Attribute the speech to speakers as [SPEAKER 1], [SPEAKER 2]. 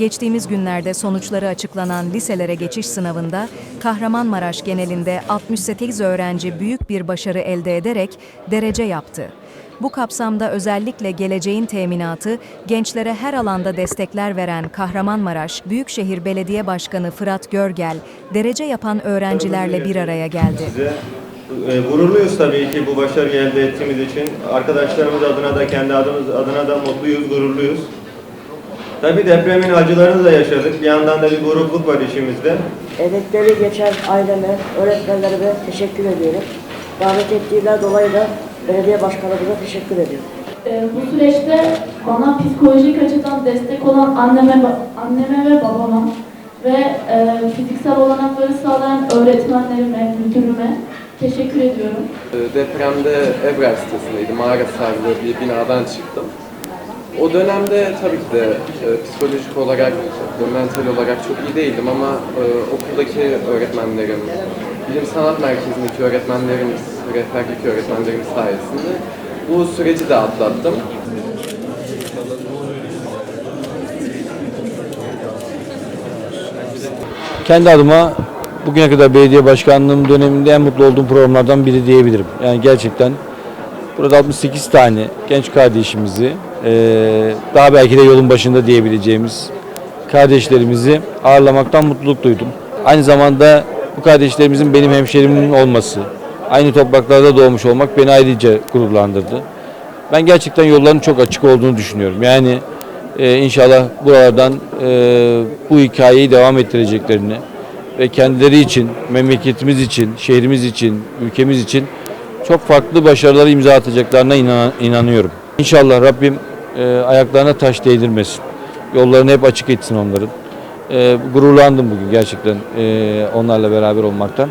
[SPEAKER 1] Geçtiğimiz günlerde sonuçları açıklanan liselere geçiş sınavında Kahramanmaraş genelinde 68 öğrenci büyük bir başarı elde ederek derece yaptı. Bu kapsamda özellikle geleceğin teminatı, gençlere her alanda destekler veren Kahramanmaraş Büyükşehir Belediye Başkanı Fırat Görgel, derece yapan öğrencilerle bir araya geldi.
[SPEAKER 2] Size e, gururluyuz tabii ki bu başarıyı elde ettiğimiz için. Arkadaşlarımız adına da kendi adımız adına da mutluyuz, gururluyuz. Tabii depremin acılarını da yaşadık. Bir yandan da bir burukluk var işimizde.
[SPEAKER 3] Emekleri geçen aileme, öğretmenlerime teşekkür ediyorum. Davet ettiğinden dolayı da belediye başkanımıza teşekkür ediyorum.
[SPEAKER 4] Ee, bu süreçte bana psikolojik açıdan destek olan anneme, anneme ve babama ve e, fiziksel olanakları sağlayan öğretmenlerime, müdürüme teşekkür ediyorum.
[SPEAKER 5] Ee, Depremde Evrer sitesindeydim. Mağara sarılı bir binadan çıktım. O dönemde tabii ki de e, psikolojik olarak ve mental olarak çok iyi değildim ama e, okuldaki öğretmenlerim, bilim sanat merkezindeki öğretmenlerimiz, rehberlik öğretmenlerimiz sayesinde bu süreci de atlattım.
[SPEAKER 6] Kendi adıma bugüne kadar belediye başkanlığım döneminde en mutlu olduğum programlardan biri diyebilirim. Yani gerçekten burada 68 tane genç kardeşimizi eee, daha belki de yolun başında diyebileceğimiz kardeşlerimizi ağırlamaktan mutluluk duydum. Aynı zamanda bu kardeşlerimizin benim hemşerimin olması, aynı topraklarda doğmuş olmak beni ayrıca gururlandırdı. Ben gerçekten yolların çok açık olduğunu düşünüyorum. Yani e, inşallah buralardan e, bu hikayeyi devam ettireceklerini ve kendileri için, memleketimiz için, şehrimiz için, ülkemiz için çok farklı başarıları imza atacaklarına inan- inanıyorum. İnşallah Rabbim e, ayaklarına taş değdirmesin. Yollarını hep açık etsin onların. E, gururlandım bugün gerçekten e, onlarla beraber olmaktan.